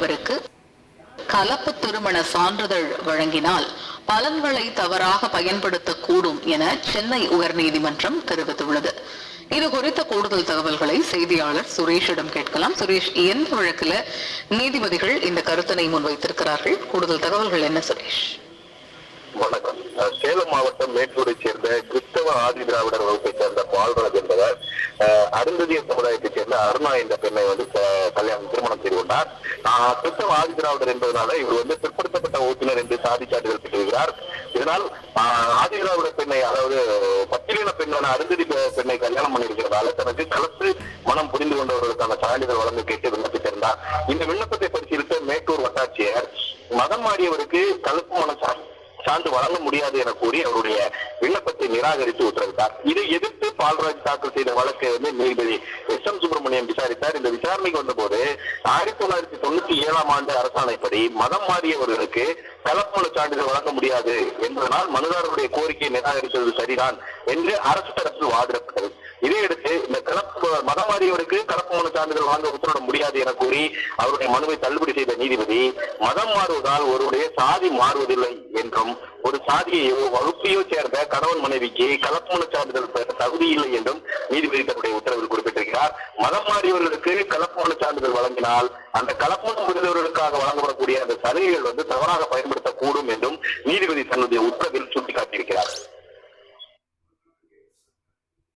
மாறியவருக்கு கலப்பு திருமண சான்றிதழ் வழங்கினால் பலன்களை தவறாக பயன்படுத்தக்கூடும் என சென்னை உயர்நீதிமன்றம் தெரிவித்துள்ளது. இது குறித்த கூடுதல் தகவல்களை செய்தியாளர் சுரேஷிடம் கேட்கலாம். சுரேஷ் எந்த வழக்கில் நீதிபதிகள் இந்த கருத்தினை முன்வைத்திருக்கிறார்கள்? கூடுதல் தகவல்கள் என்ன சுரேஷ்? வணக்கம். சேலம் மாவட்டம் மேட்டூரை சேர்ந்த கிறிஸ்தவ ஆதி திராவிடர் வகுப்பை சேர்ந்த பால்ராஜ் அருந்ததிய சமுதாயத்தைச் சேர்ந்த அருணா என்ற பெண்ணை வந்து கல்யாணம் திருமணம் செய்து கொண்டார். அஹ் கிறிஸ்தவ ஆதி திராவிடர் என்பதனால இவர் வந்து பிற்படுத்தப்பட்ட ஓட்டுநர் என்று சாதி சான்றிதழ் பெற்றிருக்கிறார். இதனால் அஹ் ஆதி திராவிட பெண்ணை அதாவது பத்திரின பெண்ணான அருந்ததி பெண்ணை கல்யாணம் பண்ணியிருக்கிறதால தனக்கு கலத்து மனம் புரிந்து கொண்டவர்களுக்கான சான்றிதழ் வழங்க கேட்டு விண்ணப்பித்திருந்தார். இந்த விண்ணப்பத்தை பரிசீலித்த மேட்டூர் வட்டாட்சியர் மதம் மாறியவருக்கு கலப்பு மன சான்று வழங்க முடியாது என கூறி அவருடைய விண்ணப்பத்தை நிராகரித்து உத்தரவிட்டார். இதை எதிர்த்து பால்ராஜ் தாக்கல் செய்த வழக்கை வந்து நீதிபதி எஸ் எம் சுப்பிரமணியம் விசாரித்தார். இந்த விசாரணைக்கு வந்தபோது ஆயிரத்தி தொள்ளாயிரத்தி தொண்ணூத்தி ஏழாம் ஆண்டு அரசாணைப்படி மதம் மாறியவர்களுக்கு கலப்பண சான்றிதழ் வழங்க முடியாது என்பதனால் மனுதாரருடைய கோரிக்கையை நிராகரித்தது சரிதான் என்று அரசு தரப்பில் வாதிடப்பட்டது. இதையடுத்து இந்த கலப்பு மதம் கலப்பு மனு சான்றிதழ் வாங்க உத்தரவிட முடியாது என கூறி அவருடைய மனுவை தள்ளுபடி செய்த நீதிபதி மதம் மாறுவதால் ஒருவருடைய சாதி மாறுவதில்லை என்றும் ஒரு சாதியையோ வகுப்பையோ சேர்ந்த கணவன் மனைவிக்கு கலப்பு மனு சான்றிதழ் பெற தகுதி இல்லை என்றும் நீதிபதி தன்னுடைய உத்தரவில் குறிப்பிட்டிருக்கிறார். மதம் மாறியவர்களுக்கு கலப்பு மனு சான்றிதழ் வழங்கினால் அந்த கலப்பணம் புரிந்தவர்களுக்காக வழங்கப்படக்கூடிய அந்த சலுகைகள் வந்து தவறாக பயன்படுத்தக்கூடும் என்றும் நீதிபதி தன்னுடைய உத்தரவில் சுட்டிக்காட்டியிருக்கிறார்.